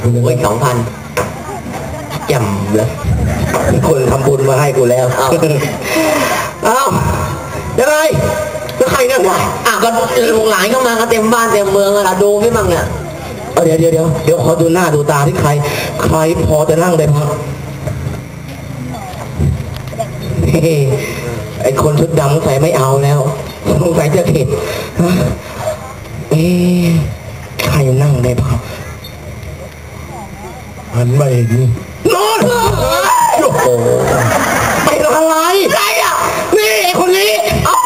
โอ้ยสองพันจำเลยคนทำบุญมาให้กูแล้วเอาเอายังไงแล้วใครนั่งได้อะก็ลูกหลานเข้ามาก็เต็มบ้านเต็มเมืองอะล่ะดูไม่มั่งเนี่ยเอาเดี๋ยวเดี๋ยวเดี๋ยวเดี๋ยวขอดูหน้าดูตาที่ใคร ใครพอจะนั่งได้บ้าเฮ้ไอคนชุดดำใส่ไม่เอาแล้วสงสัยจะเข็ดเอ๊ใครนั่งได้บ้า หันมาเห็นนอนโอ้โหเป็นอะไรอะไรอะนี่ไอ้คนนี้ เอ้า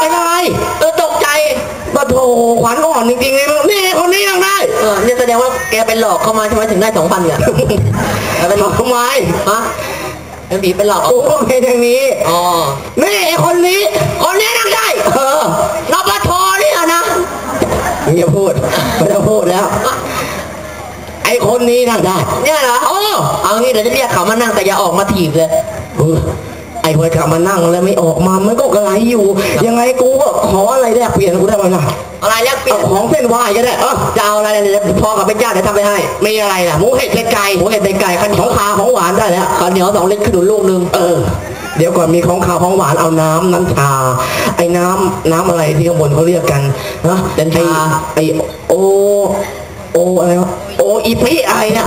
เป็นอะไรเออตกใจปะโถขวัญอ่อนจริงๆเลยมึงนี่ไอ้คนนี้ยังได้ เออเนี่ยแสดงว่าแกเป็นหลอกเข้ามาใช่ไหมถึงได้สองพันเนี่ยเป็นหลอกทำไมฮะเป็นผีเป็นหลอกโอ้เป็นอย่างนี้ อ๋อนี่ไอ้คนนี้ คนนี้นั่งได้ อคนนี้นั่งได้ เนี่ยเหรอโอ้เอางี้เดี๋ยวจะเรียกเขามานั่งแต่อย่าออกมาถีบเลยเออไอ้คนเขามานั่งแล้วไม่ออกมา มันก็กระไรอยู่ ยังไงกูก็ขออะไรแลกเปลี่ยนกูได้ไหมล่ะอะไรแลกเปลี่ยนของเส้นไหว้ก็ได้เออจะเอาอะไรเนี่ยพอกับเป็นญาติเดี๋ยวทำไปให้ มีอะไรล่ะหมูเห็ดเป็ดไก่หมูเห็ดเป็ดไก่ขันของขาวของหวานได้แล้วข้าวเหนียวสองเล็กขนุนลูกหนึง เออเดี๋ยวก่อนมีของขาวของหวานเอาน้ำน้ำชา ไอ้น้ำน้ำอะไรที่ข้างบนเขาเรียกกันนะเป็นชาไอ้โอโออะไรวะโออีพีอะไรเนี่ย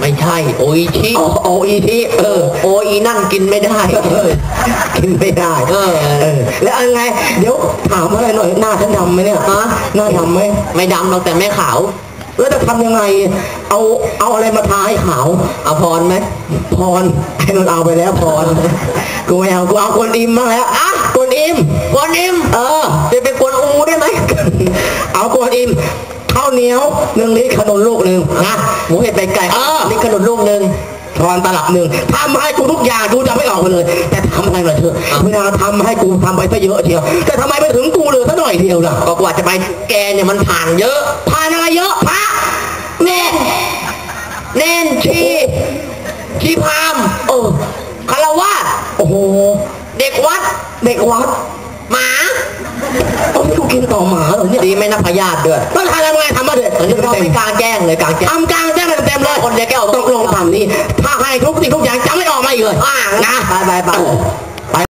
ไม่ใช่ โออีทีโออีทีเออ โออีนั่งกินไม่ได้ กินไม่ได้ เออเออแล้วยังไงเดี๋ยวถามอะไรหน่อยหน้าฉันดำไหมเนี่ยฮะหน้าดำไหมไม่ดำหรอกแต่ไม่ขาวแล้วจะทำยังไง เอาเอาอะไรมาทาให้ขาวเอาพรไหมพรไอ้นนเอาไปแล้วพรกูไม่เอากูเอากวนอิมมาแล้วอะกวนอิมกวนอิมเออจะเป็นกวนอูได้ไหมเอากวนอิม ข้าวเหนียวหนึ่งลิตรขนมลูกหนึ่งนะหมูเห็ดเป็ดไก่เออลิตรขนมลูกหนึ่งทอนตลับหนึ่งทำให้กูทุกอย่างกูจะไม่ออกไปเลย แต่ทำอะไรมาเถอะเวลาทำให้กูทำไปซะเยอะเชียว แต่ทำไมไม่ถึงกูเลยซะหน่อยเดียวล่ะก็กว่าจะไปแกเนี่ยมันผ่านเยอะผ่านอะไรเยอะพระเน่นเน่นชีชีพรามเออคารวาสโอ้โห เด็กวัด เด็กวัดหมา โอ้ยกูกินต่อหมาเหรอเนี่ยดีไม่นับพยาธิด้วยต้องทำยังไงทำมาเถอะเราไปกลางแจ้งเลยกลางแจ้งทำกลางแจ้งเต็มๆเลยคนเดียวแก้วตกลงทำนี่ถ้าให้ทุกสิ่งทุกอย่างจะไม่ออกมาอีกเลยอ่านะไปไปไป